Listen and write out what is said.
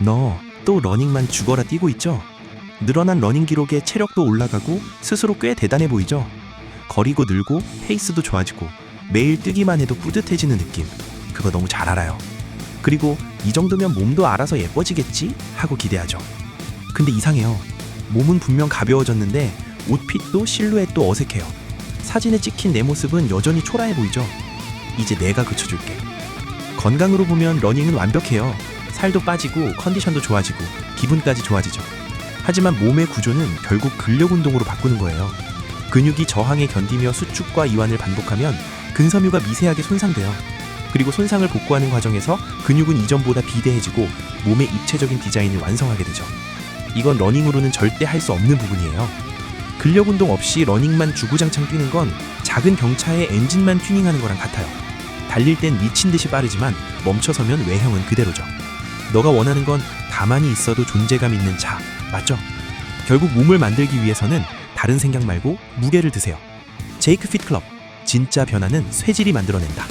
너 또 러닝만 죽어라 뛰고 있죠? 늘어난 러닝 기록에 체력도 올라가고 스스로 꽤 대단해 보이죠? 거리고 늘고 페이스도 좋아지고 매일 뛰기만 해도 뿌듯해지는 느낌. 그거 너무 잘 알아요. 그리고 이 정도면 몸도 알아서 예뻐지겠지 하고 기대하죠. 근데 이상해요. 몸은 분명 가벼워졌는데 옷핏도 실루엣도 어색해요. 사진에 찍힌 내 모습은 여전히 초라해 보이죠? 이제 내가 그쳐줄게. 건강으로 보면 러닝은 완벽해요. 살도 빠지고 컨디션도 좋아지고 기분까지 좋아지죠. 하지만 몸의 구조는 결국 근력 운동으로 바꾸는 거예요. 근육이 저항에 견디며 수축과 이완을 반복하면 근섬유가 미세하게 손상돼요. 그리고 손상을 복구하는 과정에서 근육은 이전보다 비대해지고 몸의 입체적인 디자인을 완성하게 되죠. 이건 러닝으로는 절대 할 수 없는 부분이에요. 근력 운동 없이 러닝만 주구장창 뛰는 건 작은 경차의 엔진만 튜닝하는 거랑 같아요. 달릴 땐 미친 듯이 빠르지만 멈춰서면 외형은 그대로죠. 너가 원하는 건 가만히 있어도 존재감 있는 차, 맞죠? 결국 몸을 만들기 위해서는 다른 생각 말고 무게를 드세요. 제이크 핏 클럽. 진짜 변화는 쇠질이 만들어낸다.